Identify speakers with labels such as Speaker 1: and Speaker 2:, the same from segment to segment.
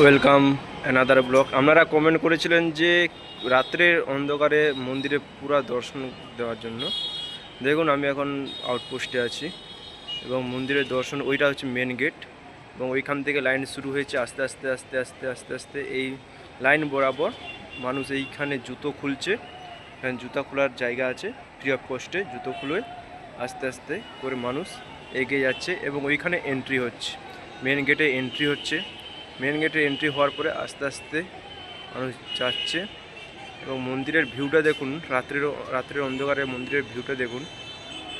Speaker 1: Welcome another block আপনারা comment করেছিলেন যে রাত্রের অন্ধকারে মন্দিরে পুরা দর্শন দেওয়ার জন্য। দেখুন, আমি এখন আউটপোস্টে আছি এবং মন্দিরের দর্শন, ওইটা হচ্ছে মেন গেট এবং ওইখান থেকে লাইন শুরু হয়েছে আস্তে আস্তে আস্তে আস্তে আস্তে আস্তে। এই লাইন বরাবর মানুষ এইখানে জুতো খুলছে। এখানে জুতা খোলার জায়গা আছে ফ্রি অফ কস্টে জুতো খুলে আস্তে আস্তে করে মানুষ এগিয়ে যাচ্ছে এবং ওইখানে এন্ট্রি হচ্ছে। মেন গেটে এন্ট্রি হচ্ছে। মেন গেটে এন্ট্রি হওয়ার পরে আস্তে আস্তে মানুষ যাচ্ছে এবং মন্দিরের ভিউটা দেখুন, রাত্রের রাত্রের অন্ধকারে মন্দিরের ভিউটা দেখুন।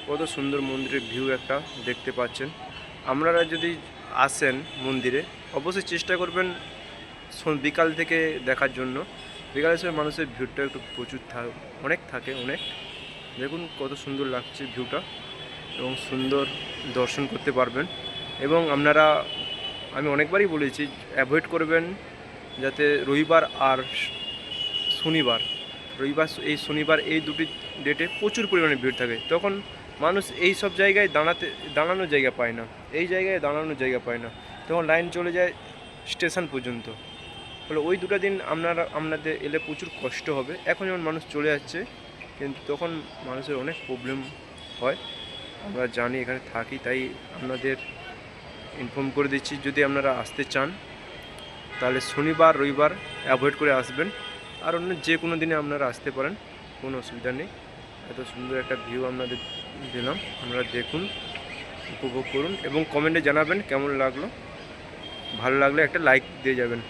Speaker 1: কত সুন্দর মন্দিরের ভিউ একটা দেখতে পাচ্ছেন। আপনারা যদি আসেন মন্দিরে, অবশ্যই চেষ্টা করবেন বিকাল থেকে দেখার জন্য। বিকালের সময় মানুষের ভিউটা একটু প্রচুর থাক অনেক থাকে, অনেক। দেখুন কত সুন্দর লাগছে ভিউটা এবং সুন্দর দর্শন করতে পারবেন। এবং আপনারা আমি অনেকবারই বলেছি অ্যাভয়েড করবেন যাতে রবিবার আর শনিবার, রবিবার, এই শনিবার এই দুটি ডেটে প্রচুর পরিমাণে ভিড় থাকে। তখন মানুষ এই সব জায়গায় দাঁড়াতে, দাঁড়ানোর জায়গা পায় না। এই জায়গায় দাঁড়ানোর জায়গা পায় না। তখন লাইন চলে যায় স্টেশন পর্যন্ত। ফলে ওই দুটো দিন আপনারা, আপনাদের এলে প্রচুর কষ্ট হবে। এখন যেমন মানুষ চলে যাচ্ছে কিন্তু তখন মানুষের অনেক প্রবলেম হয়। আমরা জানি এখানে থাকি, তাই আপনাদের ইনফর্ম করে দিচ্ছি, যদি আপনারা আসতে চান, তাহলে শনিবার, রবিবার অ্যাভয়েড করে আসবেন। আর অন্য যে কোনো দিনে আপনারা আসতে পারেন, কোনো অসুবিধা নেই। এত সুন্দর একটা ভিউ আপনাদের দিলাম। আপনারা দেখুন, উপভোগ করুন এবং কমেন্টে জানাবেন কেমন লাগল। ভালো লাগলে একটা লাইক দিয়ে যাবেন।